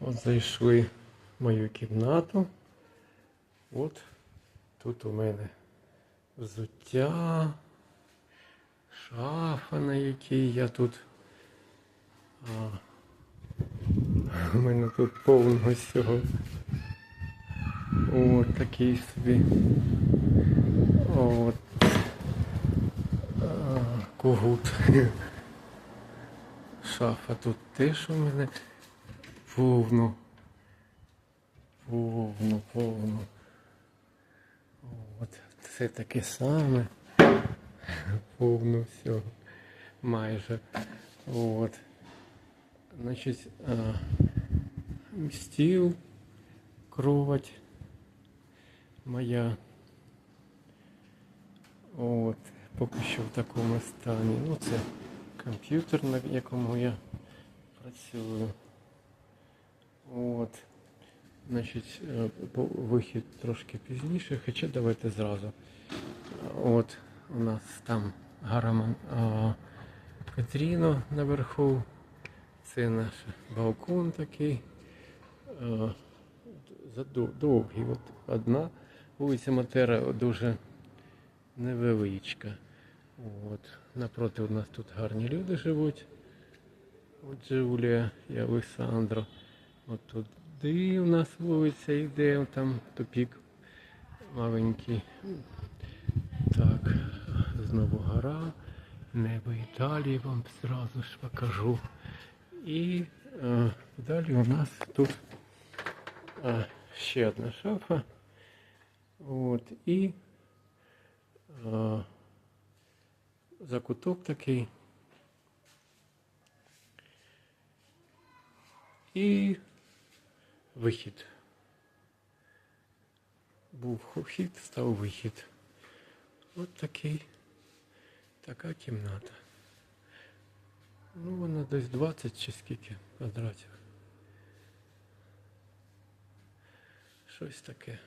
От зайшли в мою кімнату. От тут у мене взуття, шафа, на якій я тут. А, у мене тут повно всього. От такий собі. От. А, Когут. Шафа тут теж у мене повно. Повно, повно. От, все таке саме. Повно всього. Майже. От. Значить, а, стіл, кровать моя. От, поки що в такому стані. Ну, це комп'ютер, на якому я працюю. От. Значить, е, вихід трошки пізніше, хоча давайте зразу. От у нас там Гараман Катріно наверху. Це наш балкон такий. е, Довгий. От одна вулиця Матера дуже невеличка. От. Напроти у нас тут гарні люди живуть. От Джулія і Олександро. От туди у нас вулиця йде, там тупік маленький. Так, знову гора, небо Італії вам зразу ж покажу. І е, далі у нас тут е, ще одна шафа. От, і е, закуток такий. І вихід. Був вхід, став вихід. От такий, така кімната. Ну, вона десь 20 чи скільки квадратів. Щось таке.